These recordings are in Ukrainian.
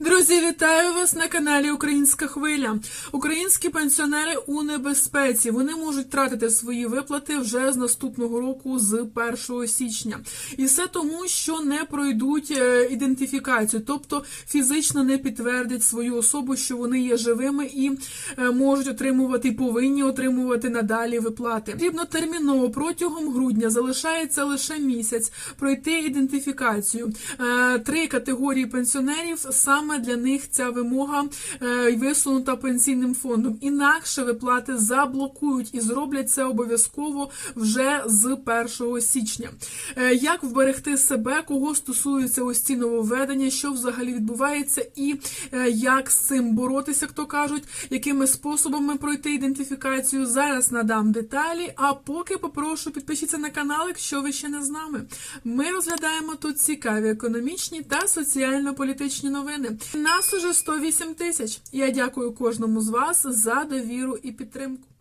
Друзі, вітаю вас на каналі Українська Хвиля. Українські пенсіонери у небезпеці. Вони можуть тратити свої виплати вже з наступного року, з 1 січня. І все тому, що не пройдуть е, ідентифікацію, тобто фізично не підтвердять свою особу, що вони є живими і е, можуть отримувати і повинні отримувати надалі виплати. Потрібно терміново протягом грудня залишається лише місяць пройти ідентифікацію. Е, Три категорії пенсіонерів саме для них ця вимога е, висунута пенсійним фондом. Інакше виплати заблокують і зроблять це обов'язково вже з 1 січня. Е, Як вберегти себе, кого стосується ось ці нововведення, що взагалі відбувається, і е, як з цим боротися, як то кажуть, якими способами пройти ідентифікацію. Зараз надам деталі. А поки попрошу підпишіться на канал, якщо ви ще не з нами. Ми розглядаємо тут цікаві економічні та соціально-політичні новини. Нас уже 108 тисяч. Я дякую кожному з вас за довіру і підтримку.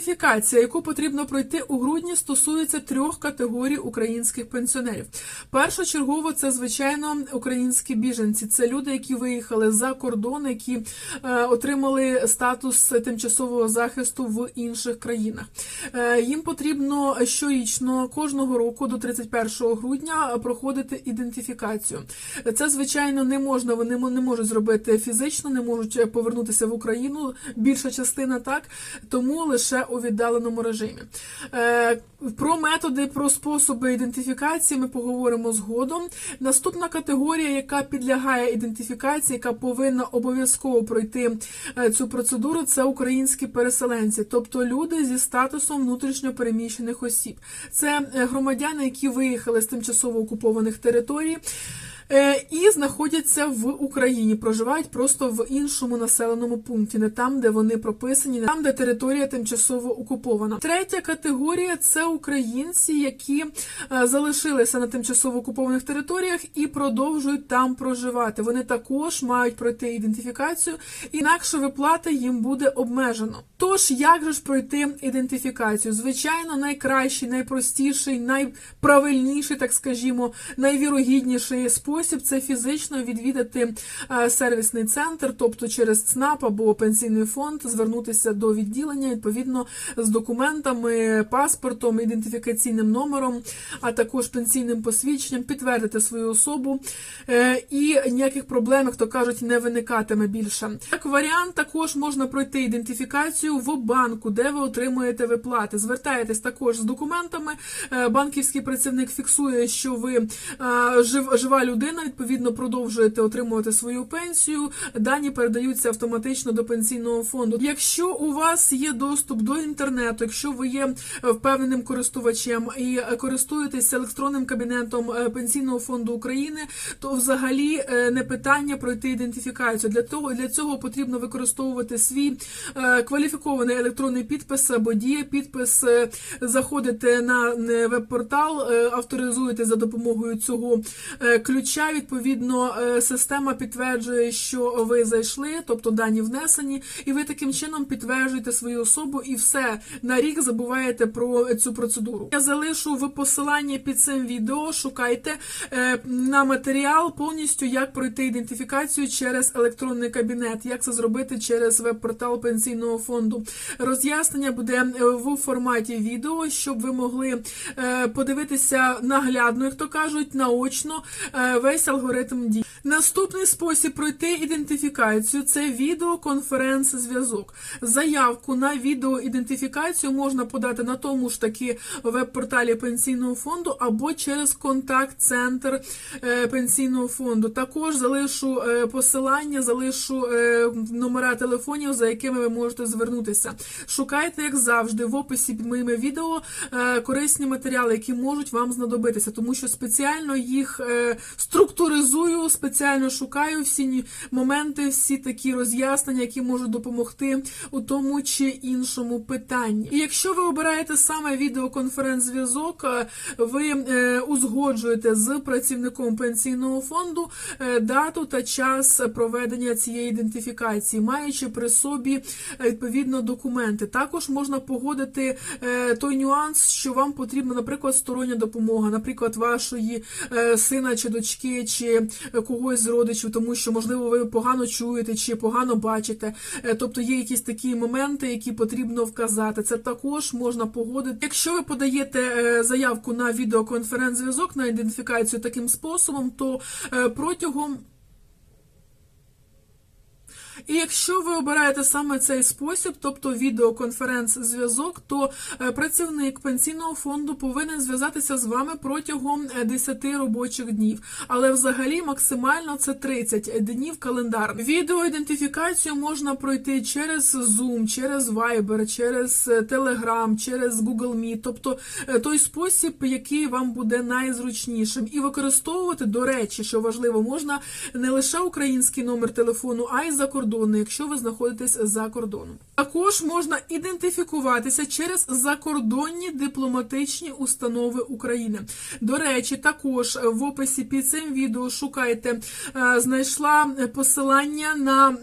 Ідентифікація, яку потрібно пройти у грудні, стосується трьох категорій українських пенсіонерів. Першочергово це звичайно українські біженці. Це люди, які виїхали за кордон, які е, отримали статус тимчасового захисту в інших країнах. Е, їм потрібно щорічно кожного року до 31 грудня проходити ідентифікацію. Це звичайно не можна. Вони не можуть зробити фізично, не можуть повернутися в Україну. Більша частина так тому лише у віддаленому режимі. Е, Про методи, про способи ідентифікації ми поговоримо згодом. Наступна категорія, яка підлягає ідентифікації, яка повинна обов'язково пройти е, цю процедуру, це українські переселенці, тобто люди зі статусом внутрішньо переміщених осіб. Це е, громадяни, які виїхали з тимчасово окупованих територій. Е, І знаходяться в Україні, проживають просто в іншому населеному пункті, не там, де вони прописані, не там, де територія тимчасово окупована. Третя категорія це українці, які е, залишилися на тимчасово окупованих територіях і продовжують там проживати. Вони також мають пройти ідентифікацію, інакше виплата їм буде обмежено. Тож, як же ж пройти ідентифікацію? Звичайно, найкращий, найпростіший, найправильніший, так скажімо, найвірогідніший спосіб це фізично відвідати е, сервісний центр, тобто через ЦНАП або пенсійний фонд, звернутися до відділення відповідно з документами, паспортом, ідентифікаційним номером, а також пенсійним посвідченням, підтвердити свою особу е, і ніяких проблем, як то кажуть, не виникатиме більше. Як варіант, також можна пройти ідентифікацію в банку, де ви отримуєте виплати. Звертаєтесь також з документами. Е, Банківський працівник фіксує, що ви жива людина, відповідно продовжуєте отримувати свою пенсію. Дані передаються автоматично до пенсійного фонду. Якщо у вас є доступ до інтернету, якщо ви є впевненим користувачем і користуєтеся електронним кабінетом е, пенсійного фонду України, то взагалі е, не питання пройти ідентифікацію. Для того для цього потрібно використовувати свій е, кваліфікований електронний підпис або дія підпис, е, заходите на е, веб-портал, е, авторизуєте за допомогою цього е, ключа. Відповідно, е, система підтверджує, що ви зайшли, тобто дані внесені, і ви таким чином підтверджуєте свою особу і все на рік забуваєте про цю процедуру. Я залишу в посиланні під цим відео. Шукайте е, на матеріал повністю, як пройти ідентифікацію через електронний кабінет, як це зробити через веб-портал пенсійного фонду. Роз'яснення буде е, в форматі відео, щоб ви могли подивитися наглядно, як то кажуть, наочно весь алгоритм дій. Наступний спосіб пройти ідентифікацію це відеоконференц-зв'язок. Заявку на відеоідентифікацію можна подати на тому ж таки веб-порталі пенсійного фонду або через контакт-центр е, пенсійного фонду. Також залишу е, посилання, залишу е, номера телефонів, за якими ви можете звернутися. Шукайте, як завжди, в описі під моїми відео корисні матеріали, які можуть вам знадобитися, тому що спеціально їх структуризую, спеціально шукаю всі моменти, всі такі роз'яснення, які можуть допомогти у тому чи іншому питанні. І якщо ви обираєте саме відеоконференц-зв'язок, е, ви е, узгоджуєте з працівником пенсійного фонду е, дату та час проведення цієї ідентифікації, маючи при собі відповідно документи. Також можна погодити той нюанс, що вам потрібна, наприклад, стороння допомога, наприклад, вашої сина чи дочки, чи е, когось з родичів, тому що можливо ви погано чуєте чи погано бачите. Е, Тобто є якісь такі моменти, які потрібно вказати. Це також можна погодити. Якщо ви подаєте е, заявку на відеоконференц-зв'язок на ідентифікацію таким способом, то протягом і якщо ви обираєте саме цей спосіб, тобто відеоконференц-зв'язок, то е, працівник пенсійного фонду повинен зв'язатися з вами протягом е, 10 робочих днів. Але взагалі максимально це 30 днів календар. Відеоідентифікацію можна пройти через Zoom, через Viber, через е, Telegram, через Google Meet, тобто е, той спосіб, який вам буде найзручнішим. І використовувати, до речі, що важливо, можна не лише український номер телефону, а й закордонний, якщо ви знаходитесь за кордоном. Також можна ідентифікуватися через закордонні дипломатичні установи України. До речі, також в описі під цим відео шукайте, е, знайшла посилання на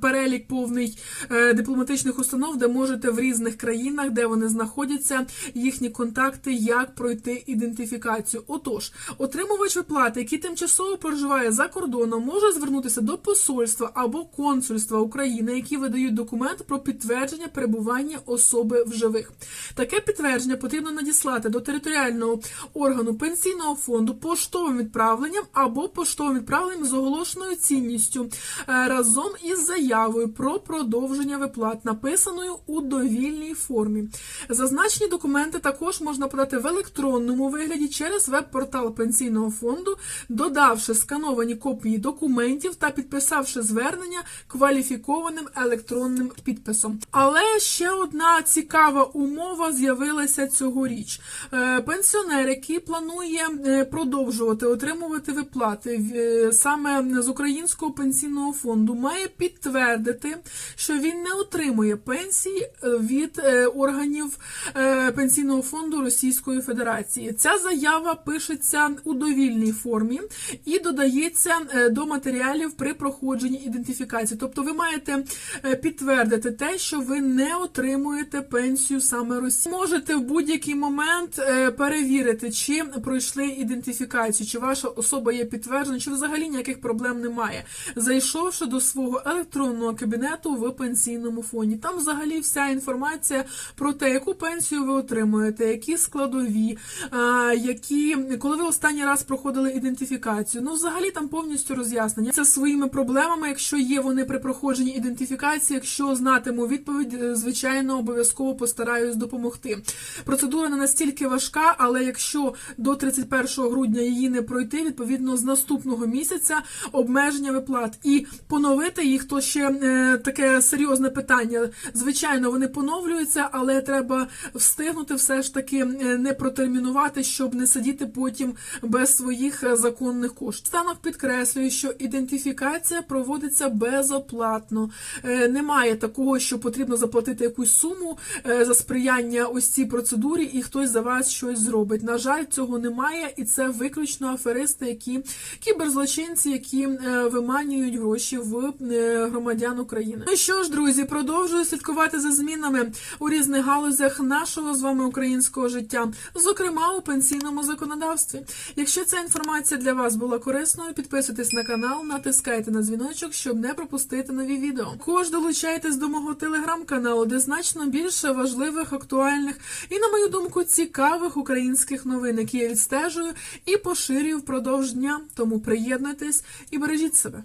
перелік повний е, дипломатичних установ, де можете в різних країнах, де вони знаходяться, їхні контакти, як пройти ідентифікацію. Отож, отримувач виплати, який тимчасово проживає за кордоном, може звернутися до посольства або консульства України, які видають документ про підтвердження перебування особи в живих. Таке підтвердження потрібно надіслати до територіального органу пенсійного фонду поштовим відправленням або поштовим відправленням з оголошеною цінністю е, разом із заявою про продовження виплат, написаною у довільній формі. Зазначені документи також можна подати в електронному вигляді через веб-портал пенсійного фонду, додавши скановані копії документів та підписавши звернення кваліфікованим електронним підписом. Але ще одна цікава умова з'явилася цьогоріч. Е, Пенсіонер, який планує е, продовжувати отримувати виплати е, саме з українського пенсійного фонду, має підтвердити, що він не отримує пенсії від органів пенсійного фонду Російської Федерації. Ця заява пишеться у довільній формі і додається до матеріалів при проходженні ідентифікації. Тобто ви маєте е, підтвердити те, що ви не отримуєте пенсію саме Росії. Можете в будь-який момент е, перевірити, чи пройшли ідентифікацію, чи ваша особа є підтверджена, чи взагалі ніяких проблем немає. Зайшовши до свого електронного кабінету в пенсійному фонді. Там взагалі вся інформація про те, яку пенсію ви отримуєте, які складові, які коли ви останній раз проходили ідентифікацію. Ну, взагалі там повністю роз'яснення. Це своїми проблемами, якщо є вони при проходженні ідентифікації, якщо знатиму відповідь, е, звичайно, обов'язково постараюсь допомогти. Процедура не настільки важка, але якщо до 31 грудня її не пройти, відповідно з наступного місяця обмеження виплат і поновити їх, то ще е, таке серйозне питання. Звичайно, вони поновлюються, але треба встигнути все ж таки е, не протермінувати, щоб не сидіти потім без своїх законних коштів. Станок підкреслюю, що ідентифікація проводиться безоплатно. Е, Немає такого, що потрібно заплатити якусь суму е, за сприяння ось цій процедурі, і хтось за вас щось зробить. На жаль, цього немає, і це виключно аферисти, які кіберзлочинці, які е, виманюють гроші в громадян України. Ну що ж, друзі, продовжую слідкувати за змінами у різних галузях нашого з вами українського життя, зокрема у пенсійному законодавстві. Якщо ця інформація для вас була корисною, підписуйтесь на канал, натискайте на дзвіночок, щоб не пропустити нові відео. Також долучайтесь до мого телеграм-каналу, де значно більше важливих, актуальних і, на мою думку, цікавих українських новин, які я відстежую і поширюю впродовж дня. Тому приєднуйтесь і бережіть себе.